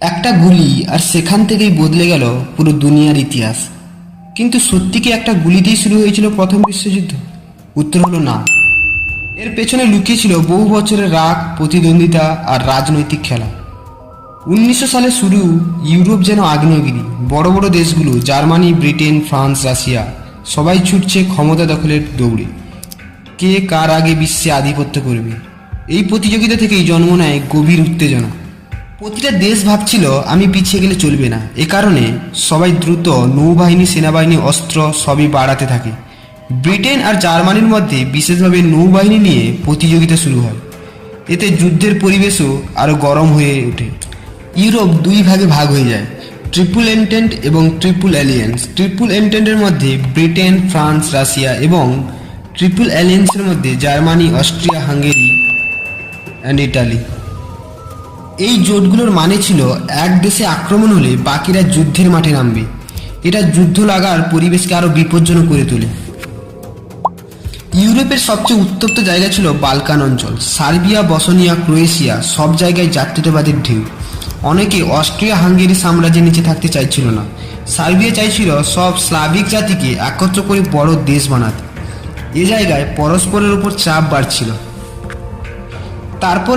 একটা গুলি আর সেখান থেকেই বদলে গেল পুরো দুনিয়ার ইতিহাস। কিন্তু সত্যি কি একটা গুলিতেই শুরু হয়েছিল প্রথম বিশ্বযুদ্ধ? উত্তর হলো না। এর পেছনে লুকিয়ে ছিল বহু বছরের রাগ, প্রতিদ্বন্দ্বিতা আর রাজনৈতিক খেলা। উনিশশো সালে শুরু ইউরোপ যেন আগ্নেয়গিরি, বড় বড় দেশগুলো, জার্মানি, ব্রিটেন, ফ্রান্স, রাশিয়া, সবাই ছুটছে ক্ষমতা দখলের দৌড়ে। কে কার আগে বিশ্বে আধিপত্য করবে? এই প্রতিযোগিতা থেকেই জন্ম নেয় গভীর উত্তেজনা। প্রতিটা দেশ ভাবছিল, আমি পিছিয়ে গেলে চলবে না। এ কারণে সবাই দ্রুত নৌবাহিনী, সেনাবাহিনী, অস্ত্র সবই বাড়াতে থাকে। ব্রিটেন আর জার্মানির মধ্যে বিশেষভাবে নৌবাহিনী নিয়ে প্রতিযোগিতা শুরু হয়। এতে যুদ্ধের পরিবেশও আরও গরম হয়ে ওঠে। ইউরোপ দুই ভাগে ভাগ হয়ে যায়, ট্রিপুল এন্টেন্ট এবং ট্রিপুল অ্যালিয়েন্স। ট্রিপুল এন্টেন্টের মধ্যে ব্রিটেন, ফ্রান্স, রাশিয়া এবং ট্রিপুল অ্যালিয়েন্সের মধ্যে Germany, Austria, Hungary, and Italy. এই জোটগুলোর মানে ছিল এক দেশে আক্রমণ হলে বাকিরা যুদ্ধের মাঠে নামবে। এটা যুদ্ধ লাগার পরিবেশকে আরও বিপজ্জনক করে তোলে। ইউরোপের সবচেয়ে উত্তপ্ত জায়গা ছিল বালকান অঞ্চল। সার্বিয়া, বসনিয়া, ক্রোয়েশিয়া সব জায়গায় জাতীয়তাবাদের ঢেউ। অনেকে অস্ট্রিয়া হাঙ্গেরি সাম্রাজ্যের নিচে থাকতে চাইছিল না। সার্বিয়া চাইছিল সব স্লাভিক জাতিকে একত্র করে বড় দেশ বানাতে। এ জায়গায় পরস্পরের উপর চাপ বাড়ছিল। তারপরে